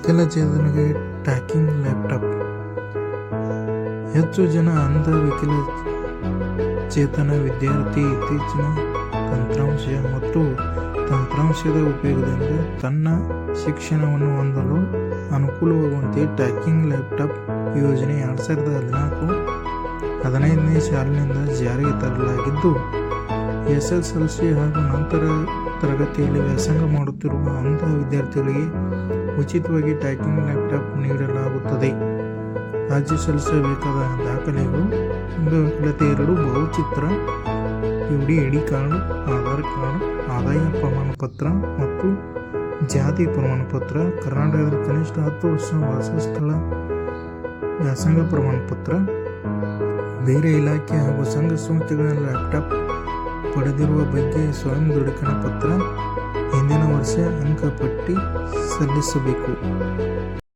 ವಿಕಲಚೇತನಿಗೆ ಟ್ಯಾಕಿಂಗ್ laptop. ಹೆಚ್ಚು ಜನ ಅಂಧ ವಿಕಲ ಚೇತನ ವಿದ್ಯಾರ್ಥಿ ಇತ್ತೀಚಿನ ತಂತ್ರಾಂಶ ಮತ್ತು ತಂತ್ರಾಂಶದ ಉಪಯೋಗದಿಂದ ತನ್ನ ಶಿಕ್ಷಣವನ್ನು ಹೊಂದಲು ಅನುಕೂಲವಾಗುವಂತೆ ಟ್ಯಾಕಿಂಗ್ ಲ್ಯಾಪ್ಟಾಪ್ ಯೋಜನೆ ಎರಡು ಸಾವಿರದ ಹದಿನಾಲ್ಕು ಹದಿನೈದನೇ ಸಾಲಿನಿಂದ ಜಾರಿಗೆ ತರಲಾಗಿದ್ದು, ಎಸ್ ಎಸ್ ಎಲ್ ಸಿ ಹಾಗೂ ನಂತರ ತರಗತಿಯಲ್ಲಿ ವ್ಯಾಸಂಗ ಮಾಡುತ್ತಿರುವ ಅಂತಹ ವಿದ್ಯಾರ್ಥಿಗಳಿಗೆ ಉಚಿತವಾಗಿ ಟೈಪಿಂಗ್ ಲ್ಯಾಪ್ಟಾಪ್ ನೀಡಲಾಗುತ್ತದೆ. ರಾಜ್ಯ ಸಲ್ಲಿಸಬೇಕಾದ ದಾಖಲೆಗಳು ಅಂಗವಿಕಲತೆ ಎರಡು ಭಾವಚಿತ್ರ D I D card, Aadhaar card, ಆದಾಯ ಪ್ರಮಾಣ ಪತ್ರ ಮತ್ತು ಜಾತಿ ಪ್ರಮಾಣ ಪತ್ರ ಕರ್ನಾಟಕದಲ್ಲಿ ಕನಿಷ್ಠ ಹತ್ತು ವರ್ಷ ವಾಸಸ್ಥಳ ವ್ಯಾಸಂಗ ಪ್ರಮಾಣ ಪತ್ರ ಬೇರೆ ಇಲಾಖೆ ಹಾಗೂ ಸಂಘ ಸಂಸ್ಥೆಗಳ ಲ್ಯಾಪ್ಟಾಪ್ ಪಡೆದಿರುವ ಬಗ್ಗೆ ಸ್ವಯಂ ದೃಢೀಕರಣ ಪತ್ರ ಹಿಂದಿನ ವರ್ಷ ಅಂಕಪಟ್ಟಿ ಸಲ್ಲಿಸಬೇಕು.